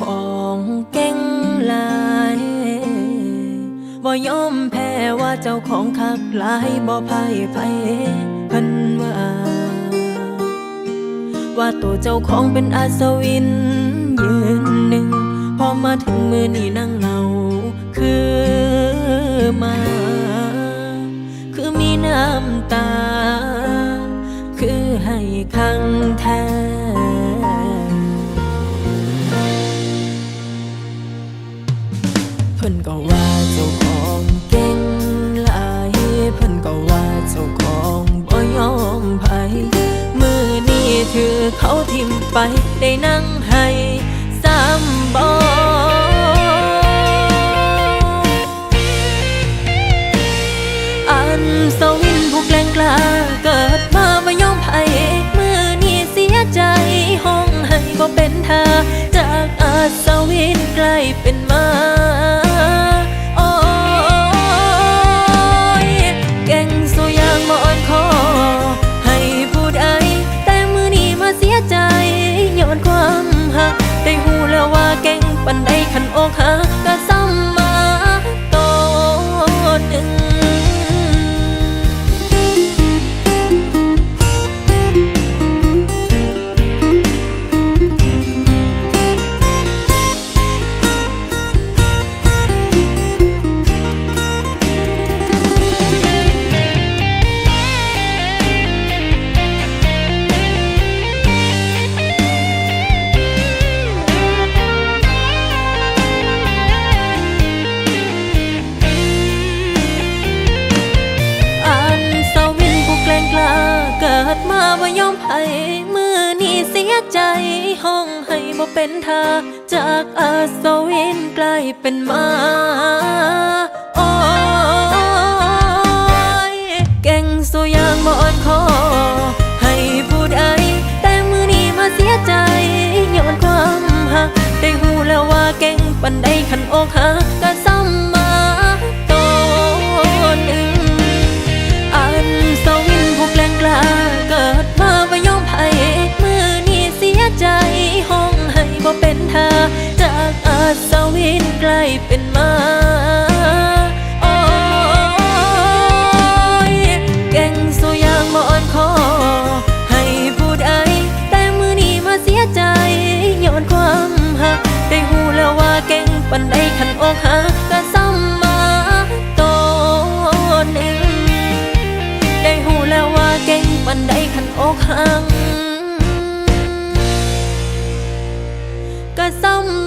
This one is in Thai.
ของเก่งลายบ่ยอมแพ้ว่าเจ้าของคักหลายบ่พ่ายไพ่พันว่า ว่าตัวเจ้าของเป็นอาสวินยืนหนึ่งพอมาถึงมือนี่นั่งเหงาคือมา คือมีน้ำตา คือให้ค้าง เขาทิมไปได้นั่งให้ ว่าเก่งปันใดขันอกหัก ดมาว่ายอมไผ่มือนี่เสียใจ ห้องให้บ่เป็นท่าจากอาสวินกลายเป็นมาโอ้ยเก่งสุอยางบ่อ่อนคอให้ผู้ใดแต่มือนี้มาเสียใจย้อนความหักได้หูแล้วว่าเก่งปันใดขันอกหัก ปันไดขันอกหักก็ซ้ำมาตัวหนึ่งได้หูแล้วว่าเก่งปันไดขันอกหักก็ซ้ำ